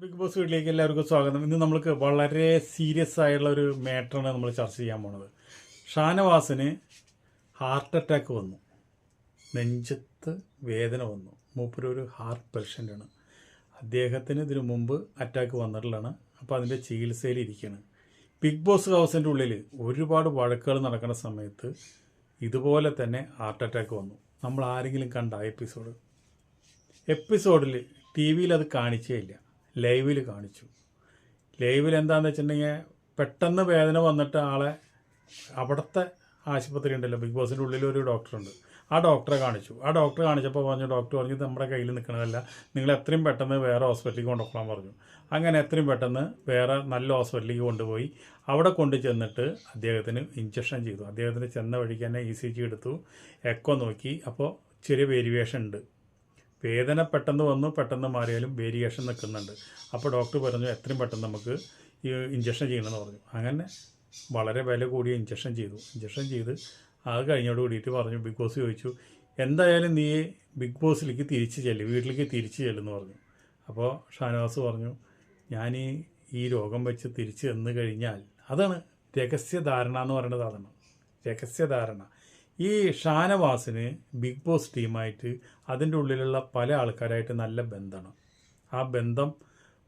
Big boss വീട്ടിലേക്ക് എല്ലാവർക്കും സ്വാഗതം. ഇന്ന് നമ്മൾക്ക് വളരെ സീരിയസ് ആയിട്ടുള്ള ഒരു മാറ്ററാണ് നമ്മൾ ചർച്ച ചെയ്യാൻ പോണത്. ഷാനവാസിന് ഹാർട്ട് അറ്റാക്ക് വന്നു. നെഞ്ചത്ത് വേദന വന്നു. മൂപ്പര് ഒരു ഹാർട്ട് പേഷ്യന്റാണ് അദ്ദേഹത്തിന് ഇതിനു മുമ്പ് അറ്റാക്ക് വന്നിട്ടുള്ളതാണ്. അപ്പോൾ അതിന്റെ ചികിത്സയിൽ ഇരിക്കുകയാണ് ബിഗ് ബോസ് ഹൗസിന്റെ ഉള്ളിൽ ഒരുപാട് വഴക്കുകൾ നടക്കുന്ന സമയത്ത് ഇതുപോലെ തന്നെ ഹാർട്ട് അറ്റാക്ക് വന്നു. നമ്മൾ ആരെങ്കിലും കണ്ട എപ്പിസോഡ്. എപ്പിസോഡിൽ ടി വിയിൽ അത് കാണിച്ചേ ഇല്ല. ലൈവിൽ കാണിച്ചു. ലൈവിൽ എന്താണെന്ന് വെച്ചിട്ടുണ്ടെങ്കിൽ പെട്ടെന്ന് വേദന വന്നിട്ട് ആളെ അവിടുത്തെ ആശുപത്രി ഉണ്ടല്ലോ ബിഗ് ബോസിന്റെ ഉള്ളിൽ ഒരു ഡോക്ടറുണ്ട് ആ ഡോക്ടറെ കാണിച്ചു. ആ ഡോക്ടറെ കാണിച്ചപ്പോൾ പറഞ്ഞു ഡോക്ടർ പറഞ്ഞു "ഇത് നമ്മുടെ കയ്യിൽ നിൽക്കണതല്ല. നിങ്ങൾ എത്രയും പെട്ടെന്ന് വേറെ ഹോസ്പിറ്റലിൽ കൊണ്ടുപോകാൻ പറഞ്ഞു. അങ്ങനെ എത്രയും പെട്ടെന്ന് വേറെ നല്ല ഹോസ്പിറ്റലിൽ കൊണ്ടുപോയി. അവിടെ കൊണ്ടു ചെന്നിട്ട് അദ്ദേഹത്തിന് ഇഞ്ചക്ഷൻ ചെയ്തു. അദ്ദേഹത്തിന് ചെന്ന വഴിക്ക് തന്നെ ഇ സി ജി എടുത്തു. എക്കോ നോക്കി. അപ്പോൾ ചെറിയ വേരിയേഷൻ ഉണ്ട്. വേദന പെട്ടെന്ന് വന്നു പെട്ടെന്ന് മാറിയാലും വേരിയേഷൻ നിൽക്കുന്നുണ്ട്. അപ്പോൾ ഡോക്ടർ പറഞ്ഞു എത്രയും പെട്ടെന്ന് നമുക്ക് ഈ ഇഞ്ചക്ഷൻ ചെയ്യണമെന്ന് പറഞ്ഞു. അങ്ങനെ വളരെ വില കൂടിയ ഇഞ്ചക്ഷൻ ചെയ്തു. ഇഞ്ചക്ഷൻ ചെയ്ത് അത് കഴിഞ്ഞോട് കൂടിയിട്ട് പറഞ്ഞു ബിഗ് ബോസ് ചോദിച്ചു എന്തായാലും നീ ബിഗ് ബോസിലേക്ക് തിരിച്ച് ചെല്ല് വീട്ടിലേക്ക് തിരിച്ച് ചെല്ലുമെന്ന് പറഞ്ഞു. അപ്പോൾ ഷാനവാസ് പറഞ്ഞു ഞാൻ ഈ ഈ രോഗം വെച്ച് തിരിച്ച് ചെന്ന് കഴിഞ്ഞാൽ അതാണ് രഹസ്യധാരണ എന്ന് പറയുന്നത് അതാണ്. രഹസ്യധാരണ. ഈ ഷാനവാസിന് ബിഗ് ബോസ് ടീമായിട്ട് അതിന്റെ ഉള്ളിലുള്ള പല ആൾക്കാരായിട്ട് നല്ല ബന്ധമാണ്. ആ ബന്ധം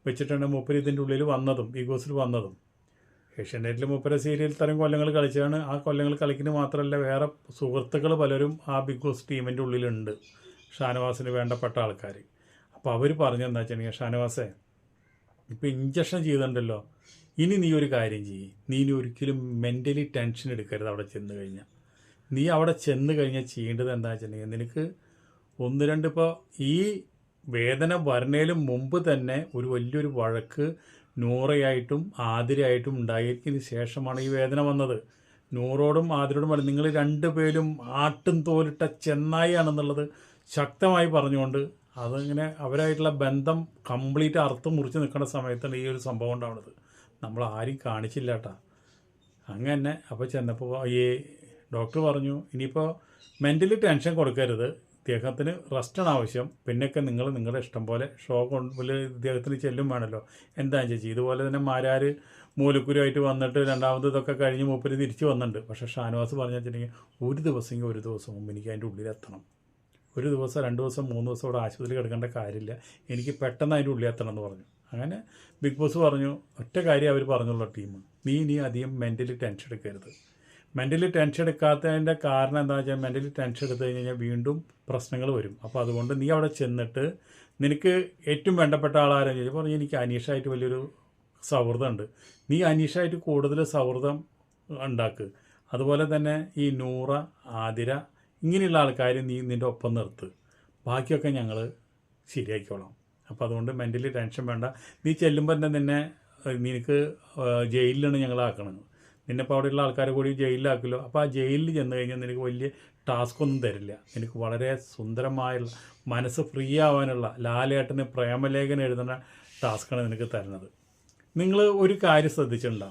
വെച്ചിട്ടാണ് മൂപ്പര് ഇതിന്റെ ഉള്ളിൽ വന്നതും ബിഗ് ബോസിൽ വന്നതും. ഏഷ്യാനെറ്റിൽ മൂപ്പര സീരിയൽ തരം കൊല്ലങ്ങൾ കളിച്ചാണ് ആ കൊല്ലങ്ങൾ കളിക്കുന്നത് മാത്രമല്ല വേറെ സുഹൃത്തുക്കൾ പലരും ആ ബിഗ് ബോസ് ടീമിന്റെ ഉള്ളിലുണ്ട്. ഷാനവാസിന് വേണ്ടപ്പെട്ട ആൾക്കാർ അപ്പോൾ അവർ പറഞ്ഞെന്താ വെച്ചിട്ടുണ്ടെങ്കിൽ ഷാനവാസേ ഇപ്പോൾ ഇഞ്ചക്ഷൻ ചെയ്തിട്ടുണ്ടല്ലോ. ഇനി നീ ഒരു കാര്യം ചെയ്യ്. നീ ഇനി ഒരിക്കലും മെന്റലി ടെൻഷൻ എടുക്കരുത് അവിടെ ചെന്ന് കഴിഞ്ഞാൽ നീ അവിടെ ചെന്ന് കഴിഞ്ഞാൽ ചെയ്യേണ്ടത് എന്താ വെച്ചിട്ടുണ്ടെങ്കിൽ നിനക്ക് ഒന്ന് രണ്ട് ഇപ്പോൾ ഈ വേദന വരണേലും മുമ്പ് തന്നെ ഒരു വലിയൊരു വഴക്ക് നൂറയായിട്ടും ആതിരയായിട്ടും ഉണ്ടായിരിക്കുന്നതിന് ശേഷമാണ് ഈ വേദന വന്നത്. നൂറോടും ആതിരോടും പറഞ്ഞു നിങ്ങൾ രണ്ടുപേരും ആട്ടും തോലിട്ട ചെന്നായിയാണെന്നുള്ളത് ശക്തമായി പറഞ്ഞുകൊണ്ട് അതിങ്ങനെ അവരായിട്ടുള്ള ബന്ധം കംപ്ലീറ്റ് അർത്ഥം മുറിച്ച് നിൽക്കുന്ന സമയത്താണ് ഈ ഒരു സംഭവം ഉണ്ടാവുന്നത്. നമ്മൾ ആരും കാണിച്ചില്ല കേട്ടാ. അങ്ങനെ അപ്പോൾ ചെന്നപ്പോൾ ഈ ഡോക്ടർ പറഞ്ഞു ഇനിയിപ്പോൾ മെന്റലി ടെൻഷൻ കൊടുക്കരുത്. ഇദ്ദേഹത്തിന് റെസ്റ്റാണ് ആവശ്യം. പിന്നെയൊക്കെ നിങ്ങൾ നിങ്ങളുടെ ഇഷ്ടം പോലെ ഷോ കൊണ്ട് ഇദ്ദേഹത്തിന് ചെല്ലും വേണമല്ലോ എന്താ ചേച്ചി? ഇതുപോലെ തന്നെ മാരാർ മൂലക്കുരുമായിട്ട് വന്നിട്ട് രണ്ടാമത് ഇതൊക്കെ കഴിഞ്ഞ് മൂപ്പര് തിരിച്ച് വന്നിട്ടുണ്ട്. പക്ഷേ ഷാനവാസ് പറഞ്ഞു വെച്ചിട്ടുണ്ടെങ്കിൽ ഒരു ദിവസമെങ്കിൽ ഒരു ദിവസം മുമ്പ് എനിക്ക് അതിന്റെ ഉള്ളിലെത്തണം. ഒരു ദിവസം രണ്ട് ദിവസം മൂന്ന് ദിവസം ഇവിടെ ആശുപത്രി കിടക്കേണ്ട കാര്യമില്ല. എനിക്ക് പെട്ടെന്ന് അതിന്റെ ഉള്ളിൽ എത്തണം എന്ന് പറഞ്ഞു. അങ്ങനെ ബിഗ് ബോസ് പറഞ്ഞു ഒറ്റ കാര്യം അവർ പറഞ്ഞുള്ള ടീം. നീ ഇനി അധികം മെന്റലി ടെൻഷൻ എടുക്കരുത്. മെന്റലി ടെൻഷൻ എടുക്കാത്തതിന്റെ കാരണം എന്താ വെച്ചാൽ മെന്റലി ടെൻഷൻ എടുത്തു കഴിഞ്ഞ് കഴിഞ്ഞാൽ വീണ്ടും പ്രശ്നങ്ങൾ വരും. അപ്പോൾ അതുകൊണ്ട് നീ അവിടെ ചെന്നിട്ട് നിനക്ക് ഏറ്റവും വേണ്ടപ്പെട്ട ആളാരും ചോദിച്ചു പറഞ്ഞു എനിക്ക് അനീഷായിട്ട് വലിയൊരു സൗഹൃദമുണ്ട്. നീ അനീഷായിട്ട് കൂടുതൽ സൗഹൃദം ഉണ്ടാക്ക്. അതുപോലെ തന്നെ ഈ നൂറ ആതിര ഇങ്ങനെയുള്ള ആൾക്കാർ നീ നിന്റെ ഒപ്പം നിർത്ത്. ബാക്കിയൊക്കെ ഞങ്ങൾ ശരിയാക്കിക്കോളാം. അപ്പോൾ അതുകൊണ്ട് മെന്റലി ടെൻഷൻ വേണ്ട. നീ ചെല്ലുമ്പോൾ തന്നെ നിന്നെ നിനക്ക് ജയിലിലാണ് ഞങ്ങളാക്കണത് നിന്നെ ഇപ്പോൾ അവിടെയുള്ള ആൾക്കാരെ കൂടി ജയിലിലാക്കുമല്ലോ അപ്പോൾ ആ ജയിലിൽ ചെന്ന് കഴിഞ്ഞാൽ നിനക്ക് വലിയ ടാസ്ക് ഒന്നും തരില്ല. നിനക്ക് വളരെ സുന്ദരമായുള്ള മനസ്സ് ഫ്രീ ആവാനുള്ള ലാലേട്ടന് പ്രേമലേഖനം എഴുതുന്ന ടാസ്ക്കാണ് നിനക്ക് തരുന്നത്. നിങ്ങൾ ഒരു കാര്യം ശ്രദ്ധിച്ചിട്ടുണ്ടോ?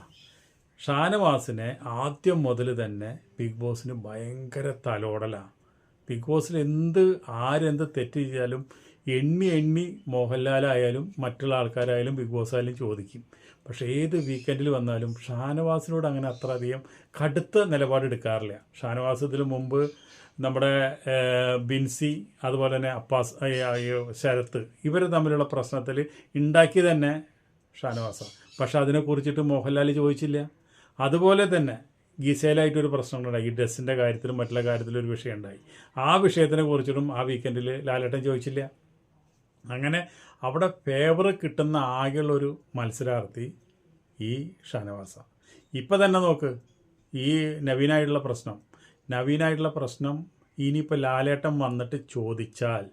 ഷാനവാസിനെ ആദ്യം മുതൽ തന്നെ ബിഗ് ബോസിന് ഭയങ്കര തലോടലാണ് ബിഗ് ബോസിൽ എന്ത് ആരെന്ത് തെറ്റ് ചെയ്താലും എണ്ണി എണ്ണി മോഹൻലാലായാലും മറ്റുള്ള ആൾക്കാരായാലും ബിഗ് ബോസ് ആയാലും ചോദിക്കും. പക്ഷേ ഏത് വീക്കെൻഡിൽ വന്നാലും ഷാനവാസിനോട് അങ്ങനെ അത്ര അധികം കടുത്ത നിലപാടെടുക്കാറില്ല ഷാനവാസ് ഇതിന് മുമ്പ് നമ്മുടെ ബിൻസി അതുപോലെ തന്നെ അപ്പാസ് ശരത്ത് ഇവർ തമ്മിലുള്ള പ്രശ്നത്തിൽ ഉണ്ടാക്കി തന്നെ ഷാനവാസാണ്. പക്ഷെ അതിനെക്കുറിച്ചിട്ട് മോഹൻലാൽ ചോദിച്ചില്ല. അതുപോലെ തന്നെ ഗീസയിലായിട്ടൊരു പ്രശ്നങ്ങളുണ്ടായി ഈ ഡ്രസ്സിന്റെ കാര്യത്തിലും മറ്റുള്ള കാര്യത്തിലും ഒരു വിഷയം ഉണ്ടായി. ആ വിഷയത്തിനെ കുറിച്ചിട്ടും ആ വീക്കെൻഡിൽ ലാലേട്ടൻ ചോദിച്ചില്ല. അങ്ങനെ അവിടെ ഫേവർ കിട്ടുന്ന ആകെയുള്ളൊരു മത്സരാർത്ഥി ഈ ഷാനവാസ. ഇപ്പം തന്നെ നോക്ക് ഈ നവീനായിട്ടുള്ള പ്രശ്നം. നവീനായിട്ടുള്ള പ്രശ്നം ഇനിയിപ്പോൾ ലാലേട്ടൻ വന്നിട്ട് ചോദിച്ചാൽ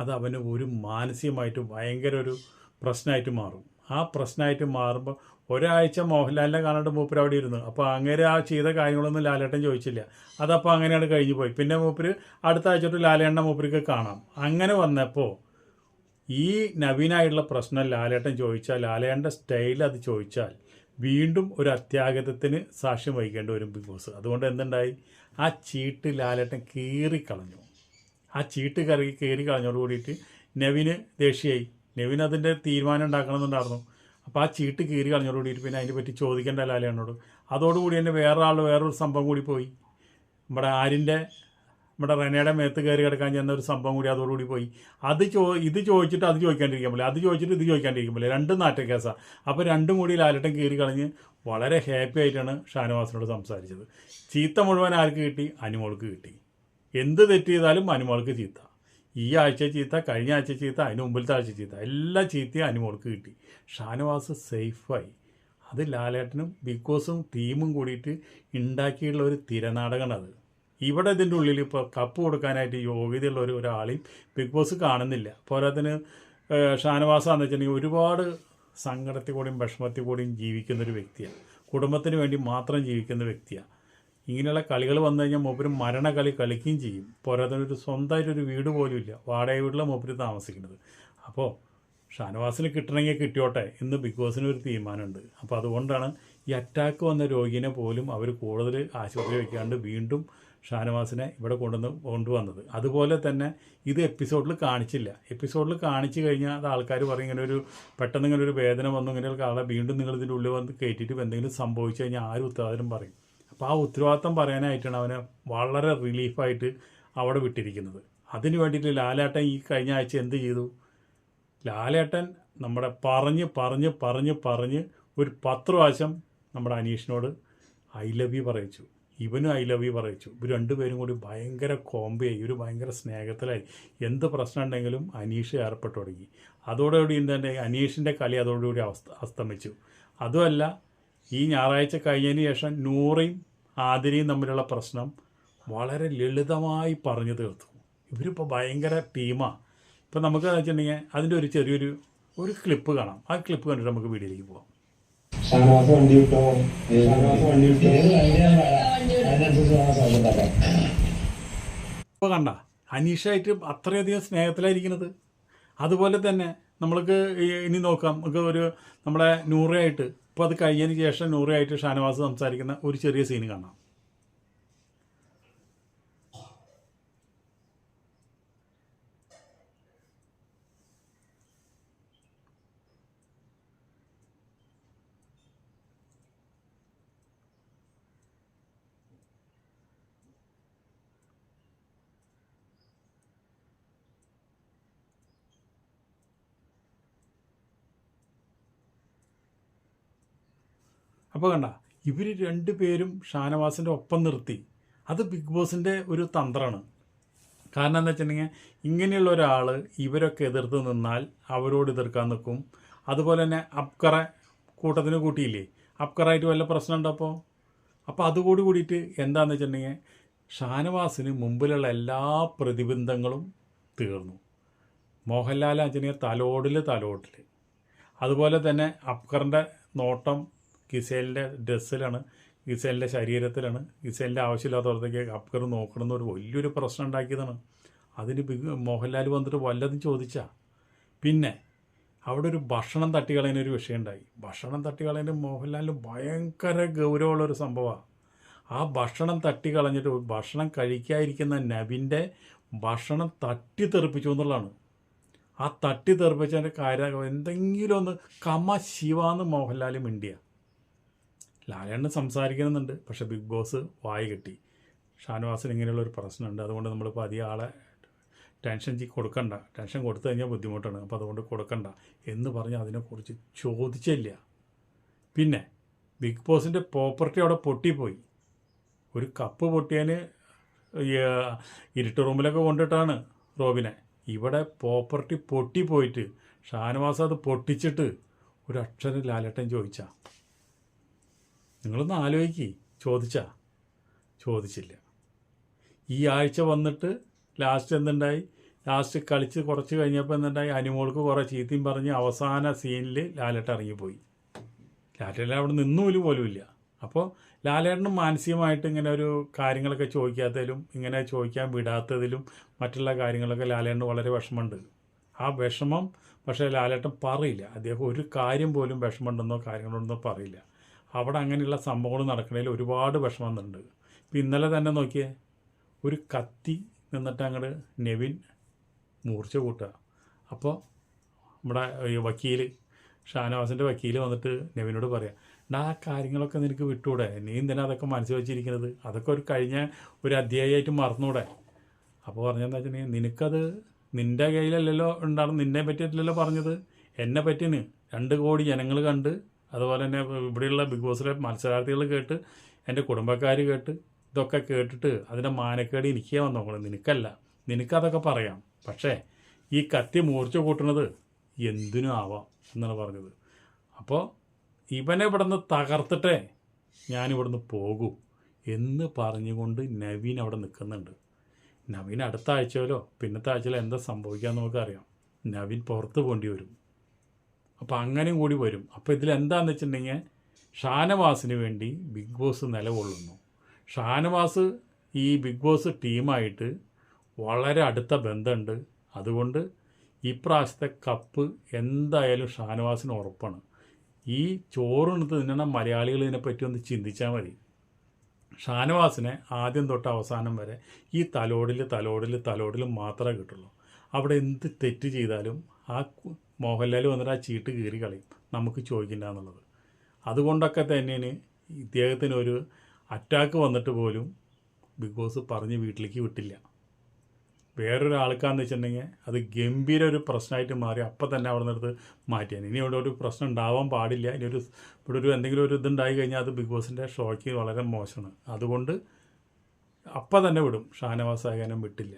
അത് അവന് ഒരു മാനസികമായിട്ട് ഭയങ്കര ഒരു പ്രശ്നമായിട്ട് മാറും. ആ പ്രശ്നമായിട്ട് മാറുമ്പോൾ ഒരാഴ്ച മോഹൻലാലിനെ കാണാണ്ട് മൂപ്പര് അവിടെ ഇരുന്നു. അപ്പോൾ അങ്ങനെ ആ ചെയ്ത കാര്യങ്ങളൊന്നും ലാലേട്ടൻ ചോദിച്ചില്ല. അതപ്പോൾ അങ്ങനെയാണ് കഴിഞ്ഞു പോയി. പിന്നെ മൂപ്പര് അടുത്ത ആഴ്ച തൊട്ട് ലാലേട്ടനെ മൂപ്പർക്ക് കാണാം. അങ്ങനെ വന്നപ്പോൾ ഈ നവീനായിട്ടുള്ള പ്രശ്നം ലാലേട്ടൻ ചോദിച്ചാൽ ലാലേട്ടന്റെ സ്റ്റൈൽ അത് ചോദിച്ചാൽ വീണ്ടും ഒരു അത്യാഗതത്തിന് സാക്ഷ്യം വഹിക്കേണ്ടി വരും ബിഗ് ബോസ്. അതുകൊണ്ട് എന്തുണ്ടായി? ആ ചീട്ട് ലാലേട്ടൻ കീറിക്കളഞ്ഞു ആ ചീട്ട് കറി കയറി കളഞ്ഞോട് കൂടിയിട്ട് നവീന് ദേഷ്യമായി. നവീൻ അതിന്റെ തീരുമാനം ഉണ്ടാക്കണമെന്നുണ്ടായിരുന്നു. അപ്പോൾ ആ ചീട്ട് കീറി കളഞ്ഞോട് കൂടിയിട്ട് പിന്നെ അതിനെ പറ്റി ചോദിക്കേണ്ട ലാലേട്ടനോട്. അതോടുകൂടി തന്നെ വേറെ വേറൊരു സംഭവം കൂടി പോയി. നമ്മുടെ ആരിന്റെ നമ്മുടെ റെനയുടെ മേത്ത് കയറി കിടക്കാൻ ചെന്ന ഒരു സംഭവം കൂടി അതോടുകൂടി പോയി. അത് ചോ ഇത് ചോദിച്ചിട്ട് അത് ചോദിക്കാണ്ടിരിക്കാൻ പോലെ അത് ചോദിച്ചിട്ട് ഇത് ചോദിക്കാണ്ടിരിക്കാൻ പോലെ രണ്ടും നാറ്റ കേസാണ് അപ്പോൾ രണ്ടും കൂടി ലാലട്ടൻ കീറി കളഞ്ഞ് വളരെ ഹാപ്പി ആയിട്ടാണ് ഷാനവാസിനോട് സംസാരിച്ചത്. ചീത്ത മുഴുവൻ ആർക്ക് കിട്ടി? അനുമോൾക്ക് കിട്ടി. എന്ത് തെറ്റ് ചെയ്താലും അനുമോൾക്ക് ചീത്ത. ഈ ആഴ്ച ചീത്ത കഴിഞ്ഞ ആഴ്ച ചീത്ത അതിന് മുമ്പിലത്തെ ആഴ്ച ചീത്ത. എല്ലാ ചീത്തയും അനുമോൾക്ക് കിട്ടി. ഷാനവാസ് സേഫായി. അത് ലാലേട്ടനും ബിഗ് ബോസും ടീമും കൂടിയിട്ട് ഉണ്ടാക്കിയുള്ള ഒരു തിരനാടകമാണ് അത് ഇവിടെ ഇതിന്റെ ഉള്ളിൽ ഇപ്പോൾ കപ്പ് കൊടുക്കാനായിട്ട് യോഗ്യതയുള്ള ഒരു ഒരാളെയും ബിഗ് ബോസ് കാണുന്നില്ല. പോരാത്തിന് ഷാനവാസാന്ന് വെച്ചിട്ടുണ്ടെങ്കിൽ ഒരുപാട് സങ്കടത്തിൽ കൂടിയും വിഷമത്തിൽ കൂടിയും ജീവിക്കുന്ന ഒരു വ്യക്തിയാണ്. കുടുംബത്തിന് വേണ്ടി മാത്രം ജീവിക്കുന്ന വ്യക്തിയാണ്. ഇങ്ങനെയുള്ള കളികൾ വന്നു കഴിഞ്ഞാൽ മൂപ്പര് മരണകളി കളിക്കുകയും ചെയ്യും. പോരാത്തതിന് ഒരു സ്വന്തമായിട്ടൊരു വീട് പോലും ഇല്ല. വാടക വീട്ടിലാണ് മൂപ്പര് താമസിക്കുന്നത്. അപ്പോൾ ഷാനവാസിന് കിട്ടണമെങ്കിൽ കിട്ടിയോട്ടെ ഇന്ന് ബിഗ് ബോസിന് ഒരു തീരുമാനമുണ്ട്. അപ്പോൾ അതുകൊണ്ടാണ് ഈ അറ്റാക്ക് വന്ന രോഗിനെ പോലും അവർ കൂടുതൽ ആശുപത്രി വയ്ക്കാണ്ട് വീണ്ടും ഷാനവാസിനെ ഇവിടെ കൊണ്ടുവന്ന് കൊണ്ടുവന്നത്. അതുപോലെ തന്നെ ഇത് എപ്പിസോഡിൽ കാണിച്ചില്ല. എപ്പിസോഡിൽ കാണിച്ചു കഴിഞ്ഞാൽ അത് ആൾക്കാർ പറയും ഇങ്ങനെ ഒരു പെട്ടെന്ന് ഇങ്ങനെ ഒരു വേദന വന്നു ഇങ്ങനെ ആളെ വീണ്ടും നിങ്ങൾ ഇതിന്റെ ഉള്ളിൽ വന്ന് കയറ്റിയിട്ട് എന്തെങ്കിലും സംഭവിച്ചു കഴിഞ്ഞാൽ ആരും ഉത്തരവാദിത്തം പറയും. അപ്പോൾ ആ ഉത്തരവാദിത്തം പറയാനായിട്ടാണ് അവനെ വളരെ റിലീഫായിട്ട് അവിടെ വിട്ടിരിക്കുന്നത്. അതിന് വേണ്ടിയിട്ട് ലാലേട്ടൻ ഈ കഴിഞ്ഞ ആഴ്ച എന്ത് ചെയ്തു? ലാലേട്ടൻ നമ്മുടെ പറഞ്ഞ് പറഞ്ഞ് പറഞ്ഞ് പറഞ്ഞ് ഒരു പത്ത് പ്രാവശ്യം നമ്മുടെ അനീഷിനോട് ഐ ലവ് യു പറയിച്ചു. ഇവനും ഐ ലവ് യു പറയിച്ചു. ഇവർ രണ്ടുപേരും കൂടി ഭയങ്കര കോമ്പയായി ഇവർ ഭയങ്കര സ്നേഹത്തിലായി. എന്ത് പ്രശ്നം ഉണ്ടെങ്കിലും അനീഷ് ഏർപ്പെട്ടു തുടങ്ങി. അതോടുകൂടി തന്നെ അനീഷിന്റെ കളി അതോടുകൂടി അവസ്ഥ അസ്തമിച്ചു. അതുമല്ല ഈ ഞായറാഴ്ച കഴിഞ്ഞതിന് ശേഷം നൂറയും ആതിരയും തമ്മിലുള്ള പ്രശ്നം വളരെ ലളിതമായി പറഞ്ഞു തീർത്തു. ഇവരിപ്പോൾ ഭയങ്കര ടീമാണ് ഇപ്പം നമുക്ക് വെച്ചിട്ടുണ്ടെങ്കിൽ അതിന്റെ ഒരു ചെറിയൊരു ഒരു ക്ലിപ്പ് കാണാം. ആ ക്ലിപ്പ് കണ്ടിട്ട് നമുക്ക് വീഡിയോയിലേക്ക് പോകാം ഷാനവാസ് വണ്ടി വിട്ടോ? ഷാനവാസ് വണ്ടി വിട്ടോ? ഇപ്പോൾ കണ്ട അനീഷായിട്ട് അത്രയധികം സ്നേഹത്തിലായിരിക്കുന്നത്. അതുപോലെ തന്നെ നമ്മൾക്ക് ഇനി നോക്കാം നമുക്ക് ഒരു നമ്മളെ നൂറയായിട്ട് ഇപ്പോൾ അത് കഴിഞ്ഞതിന് ശേഷം നൂറയായിട്ട് ഷാനവാസ് സംസാരിക്കുന്ന ഒരു ചെറിയ സീന് കാണാം. അപ്പോൾ കണ്ട ഇവർ രണ്ടുപേരും ഷാനവാസിന്റെ ഒപ്പം നിർത്തി. അത് ബിഗ് ബോസിന്റെ ഒരു തന്ത്രമാണ് കാരണം എന്താ വെച്ചിട്ടുണ്ടെങ്കിൽ ഇങ്ങനെയുള്ള ഒരാൾ ഇവരൊക്കെ എതിർത്ത് നിന്നാൽ അവരോട് എതിർക്കാൻ നിൽക്കും. അതുപോലെ തന്നെ അപ്കറ കൂട്ടത്തിന് കൂട്ടിയില്ലേ? അപ്കറായിട്ട് വല്ല പ്രശ്നം ഉണ്ടപ്പോൾ അപ്പോൾ അതുകൂടി കൂടിയിട്ട് എന്താണെന്ന് വെച്ചിട്ടുണ്ടെങ്കിൽ ഷാനവാസിന് മുമ്പിലുള്ള എല്ലാ പ്രതിബന്ധങ്ങളും തീർന്നു. മോഹൻലാൽ അഞ്ചനെയെ തലോടിൽ തലോടിൽ അതുപോലെ തന്നെ അപ്കറിന്റെ നോട്ടം ഗിസേലിന്റെ ഡ്രസ്സിലാണ് ഗിസേലിന്റെ ശരീരത്തിലാണ് ഗിസേലിന്റെ ആവശ്യമില്ലാത്തവർക്ക് അപ്കർ നോക്കണമെന്ന് ഒരു വലിയൊരു പ്രശ്നം ഉണ്ടാക്കിയതാണ്. അതിന് മോഹൻലാൽ വന്നിട്ട് വല്ലതും ചോദിച്ചാ. പിന്നെ അവിടെ ഒരു ഭക്ഷണം തട്ടിക്കളയുന്ന ഒരു വിഷയം ഉണ്ടായി. ഭക്ഷണം തട്ടിക്കളയുന്ന മോഹൻലാലിന് ഭയങ്കര ഗൗരവമുള്ളൊരു സംഭവമാണ് ആ ഭക്ഷണം തട്ടി കളഞ്ഞിട്ട് ഭക്ഷണം കഴിക്കാതിരിക്കുന്ന നബിന്റെ ഭക്ഷണം തട്ടി തെറിപ്പിച്ചു എന്നുള്ളതാണ്. ആ തട്ടി തെറിപ്പിച്ചതിന്റെ കാര്യം എന്തെങ്കിലും ഒന്ന് കമ ശിവാന്ന് മോഹൻലാൽ മിണ്ടിയ. ലാലേണ്ണൻ സംസാരിക്കണമെന്നുണ്ട്. പക്ഷെ ബിഗ് ബോസ് വായി കെട്ടി. ഷാനവാസിന് ഇങ്ങനെയുള്ള ഒരു പ്രശ്നമുണ്ട്. അതുകൊണ്ട് നമ്മളിപ്പോൾ അധികം ആളെ ടെൻഷൻ കൊടുക്കണ്ട. ടെൻഷൻ കൊടുത്തു കഴിഞ്ഞാൽ ബുദ്ധിമുട്ടാണ്. അപ്പോൾ അതുകൊണ്ട് കൊടുക്കണ്ട. എന്ന് പറഞ്ഞ് അതിനെക്കുറിച്ച് ചോദിച്ചില്ല. പിന്നെ ബിഗ് ബോസിന്റെ പ്രോപ്പർട്ടി അവിടെ പൊട്ടിപ്പോയി. ഒരു കപ്പ് പൊട്ടിയതിന് ഇരുട്ട് റൂമിലൊക്കെ കൊണ്ടിട്ടാണ് റോബിനെ. ഇവിടെ പ്രോപ്പർട്ടി പൊട്ടിപ്പോയിട്ട് ഷാനവാസ് അത് പൊട്ടിച്ചിട്ട് ഒരു അക്ഷരം ലാലേട്ടൻ ചോദിച്ചാ. നിങ്ങളൊന്ന് ആലോചിക്കി. ചോദിച്ചാ? ചോദിച്ചില്ല. ഈ ആഴ്ച വന്നിട്ട് ലാസ്റ്റ് എന്തുണ്ടായി? ലാസ്റ്റ് കളിച്ച് കുറച്ച് കഴിഞ്ഞപ്പോൾ എന്തുണ്ടായി? അനുമോൾക്ക് കുറേ ചീത്തയും പറഞ്ഞ് അവസാന സീനിൽ ലാലേട്ടൻ ഇറങ്ങിപ്പോയി. ലാലേട്ടൻ അവിടെ നിന്നുപോലും പോലുമില്ല അപ്പോൾ ലാലേട്ടനും മാനസികമായിട്ട് ഇങ്ങനെ ഒരു കാര്യങ്ങളൊക്കെ ചോദിക്കാത്തതിലും ഇങ്ങനെ ചോദിക്കാൻ വിടാത്തതിലും മറ്റുള്ള കാര്യങ്ങളൊക്കെ ലാലേട്ടന് വളരെ വിഷമമുണ്ട്. ആ വിഷമം പക്ഷേ ലാലേട്ടൻ പറയില്ല. അദ്ദേഹം ഒരു കാര്യം പോലും വിഷമമുണ്ടെന്നോ കാര്യങ്ങളുണ്ടെന്നോ പറയില്ല. അവിടെ അങ്ങനെയുള്ള സംഭവങ്ങൾ നടക്കണതിൽ ഒരുപാട് വിഷമമുണ്ട് ഇപ്പം ഇന്നലെ തന്നെ നോക്കിയേ ഒരു കത്തി നിന്നിട്ട് അങ്ങോട്ട് നെവിൻ മൂർച്ച കൂട്ടുക. അപ്പോൾ നമ്മുടെ വക്കീൽ ഷാനവാസിന്റെ വക്കീൽ വന്നിട്ട് നെവിനോട് പറയാം ആ കാര്യങ്ങളൊക്കെ നിനക്ക് വിട്ടൂടെ? നീ എന്തിനാ അതൊക്കെ മനസ്സിൽ വെച്ചിരിക്കുന്നത്? അതൊക്കെ ഒരു കഴിഞ്ഞ ഒരു അധ്യായമായിട്ട് മറന്നൂടെ? അപ്പോൾ പറഞ്ഞതെന്ന് വെച്ചിട്ടുണ്ടെങ്കിൽ നിനക്കത് നിന്റെ കയ്യിലല്ലല്ലോ ഉണ്ടാകും നിന്നെ പറ്റിയിട്ടില്ലല്ലോ പറഞ്ഞത്? എന്നെ പറ്റിന് രണ്ട് കോടി ജനങ്ങൾ കണ്ട് അതുപോലെ തന്നെ ഇവിടെയുള്ള ബിഗ് ബോസിലെ മത്സരാർത്ഥികൾ കേട്ട് എന്റെ കുടുംബക്കാർ കേട്ട് ഇതൊക്കെ കേട്ടിട്ട് അതിന്റെ മാനക്കേട് എനിക്കേ വന്നോളൂ. നിനക്കല്ല. നിനക്കതൊക്കെ പറയാം. പക്ഷേ ഈ കത്തി മൂർച്ച കൂട്ടുന്നത് എന്തിനും ആവാം എന്നാണ് പറഞ്ഞത്. അപ്പോൾ ഇവനെ ഇവിടുന്ന് തകർത്തിട്ടേ ഞാനിവിടുന്ന് പോകൂ എന്ന് പറഞ്ഞുകൊണ്ട് നവീൻ അവിടെ നിൽക്കുന്നുണ്ട്. നവീൻ അടുത്ത ആഴ്ചയിലോ പിന്നത്തെ ആഴ്ചയിലോ എന്താ സംഭവിക്കുക നമുക്കറിയാം. നവീൻ പുറത്ത് പോകേണ്ടി വരും. അപ്പോൾ അങ്ങനെയും കൂടി വരും. അപ്പോൾ ഇതിലെന്താന്ന് വെച്ചിട്ടുണ്ടെങ്കിൽ ഷാനവാസിന് വേണ്ടി ബിഗ് ബോസ് നിലകൊള്ളുന്നു. ഷാനവാസ് ഈ ബിഗ് ബോസ് ടീമായിട്ട് വളരെ അടുത്ത ബന്ധമുണ്ട്. അതുകൊണ്ട് ഇപ്രാവശ്യത്തെ കപ്പ് എന്തായാലും ഷാനവാസിന് ഉറപ്പാണ്. ഈ ചോറുണ്ട് തിന്നണ മലയാളികൾ ഇതിനെപ്പറ്റി ഒന്ന് ചിന്തിച്ചാൽ മതി. ഷാനവാസിനെ ആദ്യം തൊട്ട് അവസാനം വരെ ഈ തലോടിൽ തലോടിൽ തലോടിൽ മാത്രമേ കിട്ടുള്ളൂ. അവിടെ എന്ത് തെറ്റ് ചെയ്താലും ആ മോഹൻലാൽ വന്നിട്ട് ആ ചീട്ട് കീറി കളയും. നമുക്ക് ചോദിക്കില്ല എന്നുള്ളത് അതുകൊണ്ടൊക്കെ തന്നെയാണ് ഇദ്ദേഹത്തിന് ഒരു അറ്റാക്ക് വന്നിട്ട് പോലും ബിഗ് ബോസ് പറഞ്ഞ് വീട്ടിലേക്ക് വിട്ടില്ല. വേറൊരാൾക്കാന്ന് വെച്ചിട്ടുണ്ടെങ്കിൽ അത് ഗംഭീര ഒരു പ്രശ്നമായിട്ട് മാറി അപ്പം തന്നെ അവിടെ നിന്നെടുത്ത് മാറ്റിയാണ്. ഇനി ഇവിടെ ഒരു പ്രശ്നം ഉണ്ടാവാൻ പാടില്ല. ഇനി ഒരു ഇവിടെ ഒരു എന്തെങ്കിലും ഒരു ഇതുണ്ടായി കഴിഞ്ഞാൽ അത് ബിഗ് ബോസിന്റെ ഷോയ്ക്ക് വളരെ മോശമാണ്. അതുകൊണ്ട് അപ്പം തന്നെ വിടും. ഷാനവാസ് ആകാനും വിട്ടില്ല.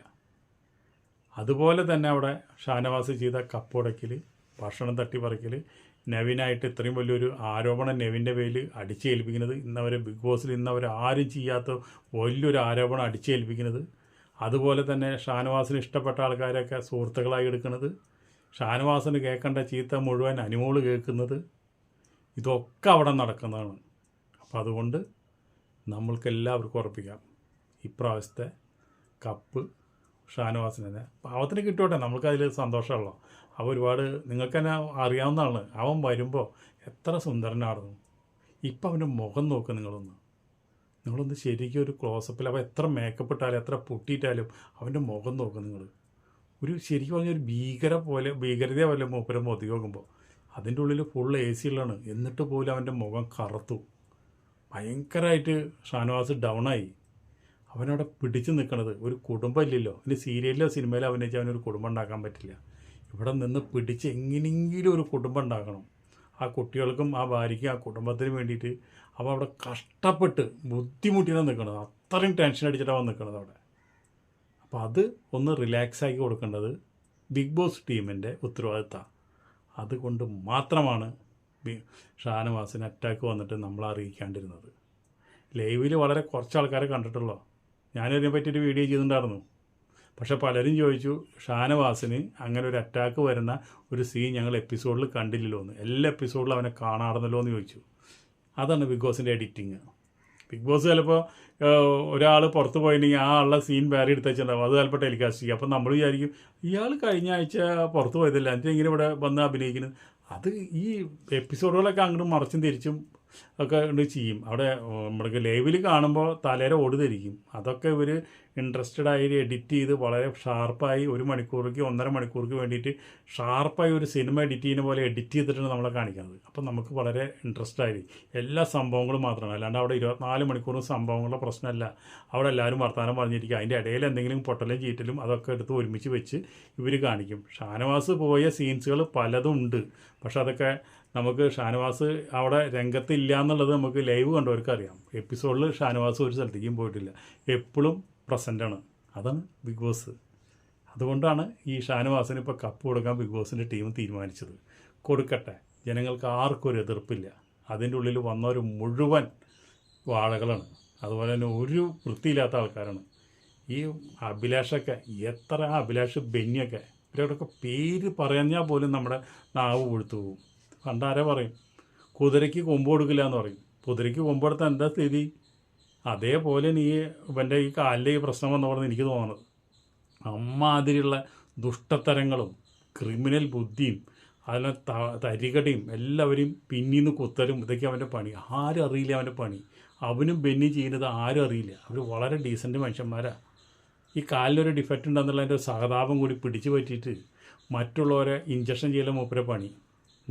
അതുപോലെ തന്നെ അവിടെ ഷാനവാസ് ചെയ്ത കപ്പുടയ്ക്കൽ ഭക്ഷണം തട്ടിപ്പറിക്കൽ നെവിനായിട്ട് ഇത്രയും വലിയൊരു ആരോപണം നെവിന്റെ പേരിൽ അടിച്ചേൽപ്പിക്കുന്നത് ഇന്നവരെ ബിഗ് ബോസിൽ ഇന്നവർ ആരും ചെയ്യാത്ത വലിയൊരു ആരോപണം അടിച്ചേൽപ്പിക്കുന്നത് അതുപോലെ തന്നെ ഷാനവാസിന് ഇഷ്ടപ്പെട്ട ആൾക്കാരൊക്കെ സുഹൃത്തുക്കളായി എടുക്കുന്നത് ഷാനവാസിന് കേൾക്കേണ്ട ചീത്ത മുഴുവൻ അനുമോൾ കേൾക്കുന്നത് ഇതൊക്കെ അവിടെ നടക്കുന്നതാണ്. അപ്പം അതുകൊണ്ട് നമ്മൾക്ക് എല്ലാവർക്കും ഉറപ്പിക്കാം ഇപ്രാവശ്യത്തെ കപ്പ് ഷാനവാസിന് പാവത്തിന് കിട്ടോട്ടെ നമുക്കതിൽ സന്തോഷമുള്ളൂ. അവ ഒരുപാട് നിങ്ങൾക്ക് തന്നെ അറിയാവുന്നതാണ്. അവൻ വരുമ്പോൾ എത്ര സുന്ദരനായിരുന്നു. ഇപ്പം അവന്റെ മുഖം നോക്ക് നിങ്ങളൊന്ന്. നിങ്ങളൊന്ന് ശരിക്കും ഒരു ക്ലോസപ്പിൽ അവൻ എത്ര മേക്കപ്പ് ഇട്ടാലും എത്ര പൊട്ടിയിട്ടാലും അവന്റെ മുഖം നോക്ക് നിങ്ങൾ ഒരു ശരിക്കും പറഞ്ഞ ഒരു ഭീകര പോലെ ഭീകരത പോലെ മൂപ്പരം ഒതുക്കി നോക്കുമ്പോൾ അതിന്റെ ഉള്ളിൽ ഫുൾ എ സി ഉള്ളതാണ്. എന്നിട്ട് പോലും അവന്റെ മുഖം കറുത്തു. ഭയങ്കരമായിട്ട് ഷാനവാസ് ഡൗണായി അവനവിടെ പിടിച്ചു നിൽക്കണത് ഒരു കുടുംബം ഇല്ലല്ലോ ഇനി സീരിയലിലോ സിനിമയിലോ അഭിനയിച്ച് അവനൊരു കുടുംബം ഉണ്ടാക്കാൻ പറ്റില്ല. ഇവിടെ നിന്ന് പിടിച്ച് എങ്ങനെയെങ്കിലും ഒരു കുടുംബം ഉണ്ടാക്കണം. ആ കുട്ടികൾക്കും ആ ഭാര്യയ്ക്കും ആ കുടുംബത്തിന് വേണ്ടിയിട്ട് അവ അവിടെ കഷ്ടപ്പെട്ട് ബുദ്ധിമുട്ടിയാണ് നിൽക്കണത് അത്രയും ടെൻഷൻ അടിച്ചിട്ടാണ് അവൻ നിൽക്കണത് അവിടെ. അപ്പോൾ അത് ഒന്ന് റിലാക്സ് ആക്കി കൊടുക്കേണ്ടത് ബിഗ് ബോസ് ടീമിന്റെ ഉത്തരവാദിത്തമാണ് അതുകൊണ്ട് മാത്രമാണ് ഷാനവാസിന് അറ്റാക്ക് വന്നിട്ട് നമ്മളെ അറിയിക്കാണ്ടിരുന്നത്. ലൈവിൽ വളരെ കുറച്ച് ആൾക്കാരെ കണ്ടിട്ടുള്ളൂ. ഞാനതിനെ പറ്റിയൊരു വീഡിയോ ചെയ്തിട്ടുണ്ടായിരുന്നു. പക്ഷെ പലരും ചോദിച്ചു ഷാനവാസിന് അങ്ങനെ ഒരു അറ്റാക്ക് വരുന്ന ഒരു സീൻ ഞങ്ങൾ എപ്പിസോഡിൽ കണ്ടില്ലല്ലോ എന്ന് എല്ലാ എപ്പിസോഡിലും അവനെ കാണാറുന്നല്ലോ എന്ന് ചോദിച്ചു. അതാണ് ബിഗ് ബോസിന്റെ എഡിറ്റിങ് ബിഗ് ബോസ് ചിലപ്പോൾ ഒരാൾ പുറത്ത് പോയിട്ടുണ്ടെങ്കിൽ ആ ആളുടെ സീൻ വേറെ എടുത്ത് അത് ചിലപ്പോൾ ടെലികാസ്റ്റ് ചെയ്യും. അപ്പം നമ്മൾ വിചാരിക്കും ഇയാൾ കഴിഞ്ഞ ആഴ്ച പുറത്ത് പോയതല്ല? എന്നിട്ട് ഇങ്ങനെ ഇവിടെ വന്ന് അഭിനയിക്കുന്നത്? അത് ഈ എപ്പിസോഡുകളൊക്കെ അങ്ങോട്ട് മറച്ചും തിരിച്ചും ഒക്കെ ഉണ്ട് ചെയ്യും. അവിടെ നമ്മൾക്ക് ലൈവിൽ കാണുമ്പോൾ തലേരെ ഓടുതിരിക്കും അതൊക്കെ ഇവർ ഇൻട്രസ്റ്റഡ് ആയി എഡിറ്റ് ചെയ്ത് വളരെ ഷാർപ്പായി ഒരു മണിക്കൂർക്ക് ഒന്നര മണിക്കൂർക്ക് വേണ്ടിയിട്ട് ഷാർപ്പായി ഒരു സിനിമ എഡിറ്റ് ചെയ്യുന്ന പോലെ എഡിറ്റ് ചെയ്തിട്ടാണ് നമ്മളെ കാണിക്കുന്നത്. അപ്പം നമുക്ക് വളരെ ഇൻട്രസ്റ്റ് ആയി. എല്ലാ സംഭവങ്ങളും മാത്രമാണ്. അല്ലാണ്ട് അവിടെ ഇരുപത്തിനാല് മണിക്കൂറും സംഭവങ്ങളുടെ പ്രശ്നമല്ല. അവിടെ എല്ലാവരും വർത്തമാനം പറഞ്ഞിരിക്കുക അതിന്റെ ഇടയിൽ എന്തെങ്കിലും പൊട്ടലും ചീറ്റലും അതൊക്കെ എടുത്ത് ഒരുമിച്ച് വെച്ച് ഇവർ കാണിക്കും. ഷാനവാസ് പോയ സീൻസുകൾ പലതും ഉണ്ട്. പക്ഷെ അതൊക്കെ നമുക്ക് ഷാനവാസ് അവിടെ രംഗത്തില്ല എന്നുള്ളത് നമുക്ക് ലൈവ് കണ്ടവർക്ക് അറിയാം. എപ്പിസോഡിൽ ഷാനവാസ് ഒരു സ്ഥലത്തേക്കും പോയിട്ടില്ല. എപ്പോഴും പ്രസന്റാണ് അതാണ് ബിഗ് ബോസ് അതുകൊണ്ടാണ് ഈ ഷാനവാസിന് ഇപ്പോൾ കപ്പ് കൊടുക്കാൻ ബിഗ് ബോസിന്റെ ടീം തീരുമാനിച്ചത്. കൊടുക്കട്ടെ. ജനങ്ങൾക്ക് ആർക്കും ഒരു എതിർപ്പില്ല. അതിന്റെ ഉള്ളിൽ വന്നവർ മുഴുവൻ വാഴകളാണ് അതുപോലെ തന്നെ ഒരു വൃത്തിയില്ലാത്ത ആൾക്കാരാണ്. ഈ അഭിലാഷൊക്കെ എത്ര അഭിലാഷ് ബെന്നിയൊക്കെ ഇവരോടൊക്കെ പേര് പറഞ്ഞാൽ പോലും നമ്മുടെ നാവ് കൊഴുത്തു പോകും പണ്ടാരെ പറയും? കുതിരയ്ക്ക് കൊമ്പ് കൊടുക്കില്ല എന്ന് പറയും. കുതിരയ്ക്ക് കൊമ്പ് കൊടുത്താൽ എന്താ സ്ഥിതി? അതേപോലെ നീ ഇവന്റെ ഈ കാലിലെ ഈ പ്രശ്നം എന്ന് പറഞ്ഞ് എനിക്ക് തോന്നുന്നത്. അമ്മാതിരിയുള്ള ദുഷ്ടത്തരങ്ങളും ക്രിമിനൽ ബുദ്ധിയും അതിലെ ത- തരികടയും എല്ലാവരെയും പിന്നീന്ന് കുത്തലും ഇതൊക്കെ അവന്റെ പണി. ആരും അറിയില്ല അവന്റെ പണി. അവനും ബെന്നി ചെയ്യുന്നത് ആരും അറിയില്ല. അവർ വളരെ ഡീസന്റ് മനുഷ്യന്മാരാണ് ഈ കാലിലൊരു ഡിഫക്റ്റ് ഉണ്ടെന്നുള്ളതിന്റെ ഒരു സഹതാപം കൂടി പിടിച്ചു പറ്റിയിട്ട് മറ്റുള്ളവരെ ഇഞ്ചക്ഷൻ ചെയ്യലും മൂപ്പരെ പണി.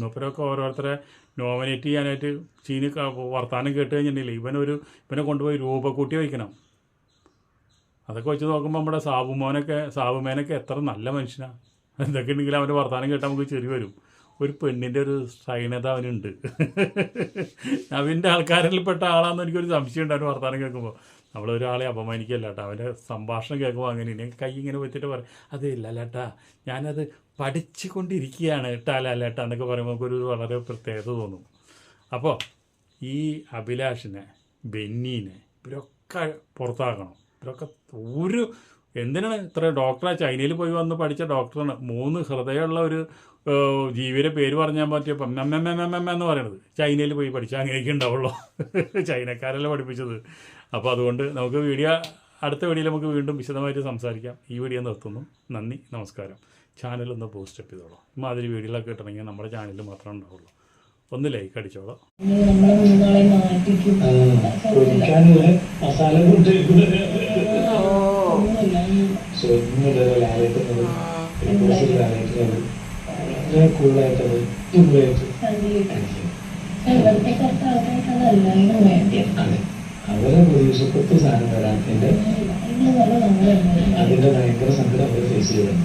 മൂപ്പരൊക്കെ ഓരോരുത്തരെ നോമിനേറ്റ് ചെയ്യാനായിട്ട് ചീനി വർത്തമാനം കേട്ട് കഴിഞ്ഞിട്ടുണ്ടെങ്കിൽ ഇവനൊരു ഇവനെ കൊണ്ടുപോയി രൂപക്കൂട്ടി വയ്ക്കണം. അതൊക്കെ വെച്ച് നോക്കുമ്പോൾ നമ്മുടെ സാബുമോനൊക്കെ സാബുമേനൊക്കെ എത്ര നല്ല മനുഷ്യനാണ് എന്തൊക്കെ ഉണ്ടെങ്കിലും അവന്റെ വർത്താനം കേട്ടാൽ നമുക്ക് ചെറിയ വരും. ഒരു പെണ്ണിന്റെ ഒരു സൈനത അവനുണ്ട്. അവന്റെ ആൾക്കാരിൽപ്പെട്ട ആളാണെന്ന് എനിക്കൊരു സംശയം ഉണ്ട് അവന്റെ വർത്താനം കേൾക്കുമ്പോൾ നമ്മളൊരാളെ അപമാനിക്കല്ല കേട്ടോ അവന്റെ സംഭാഷണം കേൾക്കുമ്പോൾ അങ്ങനെ കൈ ഇങ്ങനെ വെച്ചിട്ട് പറയും അതേ ലേട്ടാ ഞാനത് പഠിച്ചു കൊണ്ടിരിക്കുകയാണ് കേട്ടാ ലേട്ടാ എന്നൊക്കെ പറയുമ്പോൾ നമുക്കൊരു വളരെ പ്രത്യേകത തോന്നും. അപ്പോൾ ഈ അഭിലാഷിനെ ബെന്നീനെ ഇവരൊക്കെ പുറത്താക്കണം. ഇവരൊക്കെ ഒരു എന്തിനാണ് ഇത്ര ഡോക്ടറെ ചൈനയിൽ പോയി വന്ന് പഠിച്ച ഡോക്ടറാണ്? മൂന്ന് ഹൃദയമുള്ള ഒരു ജീവിയുടെ പേര് പറഞ്ഞാൽ പറ്റിയപ്പം എന്ന് പറയണത് ചൈനയിൽ പോയി പഠിച്ചാൽ അങ്ങനെയൊക്കെ ഉണ്ടാവുള്ളൂ. ചൈനക്കാരല്ല പഠിപ്പിച്ചത്. അപ്പോൾ അതുകൊണ്ട് നമുക്ക് വീഡിയോ അടുത്ത വീഡിയോയിൽ നമുക്ക് വീണ്ടും വിശദമായിട്ട് സംസാരിക്കാം. ഈ വീഡിയോ നിർത്തുന്നു. നന്ദി നമസ്കാരം. ചാനലൊന്ന് ഒന്ന് പോസ്റ്റ് അപ്പ് ചെയ്തോളൂ. ഇമാതിരി വീഡിയോകളൊക്കെ കിട്ടണമെങ്കിൽ നമ്മുടെ ചാനലിൽ മാത്രമേ ഉണ്ടാവുള്ളൂ. ഒന്ന് ലൈക്ക് അടിച്ചോളൂ. മസാല വളരെ കൂളായിട്ടത് അടിപൊളിയായിട്ട് അവരെ പ്രതീക്ഷപ്പെട്ട സാധനം വരാത്തതിന്റെ അതിന്റെ ഭയങ്കര സങ്കടം അവർ ഫേസ് ചെയ്തിട്ടുണ്ട്.